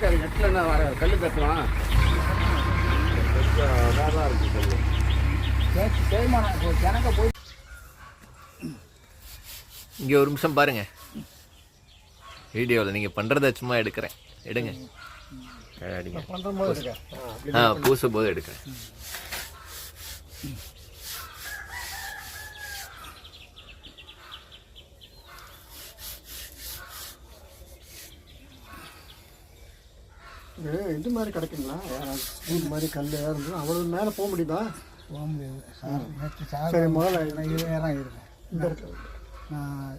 கல் தட்டலாம் இதாக தான் இருக்கு கல் தே- தேய்மானம் இப்போ கிணக்க போய் இங்கே ஒரு நிமிஷம் பாருங்க. வீடியோவில் நீங்கள் பண்ணுறத சும்மா எடுக்கிறேன். எடுங்க. ஆ பூசும் போது எடுக்கிறேன். இது இது மாதிரி கிடைக்குங்களா? ஸ்கூல் மாதிரி கல் ஏதாவது இருந்ததுன்னா அவ்வளோ மேலே போக முடியுதா? போக முடியாது. சார் நேற்று சார் முதல்ல நான் இருபதாயிரம் இருக்கேன் இந்த நான்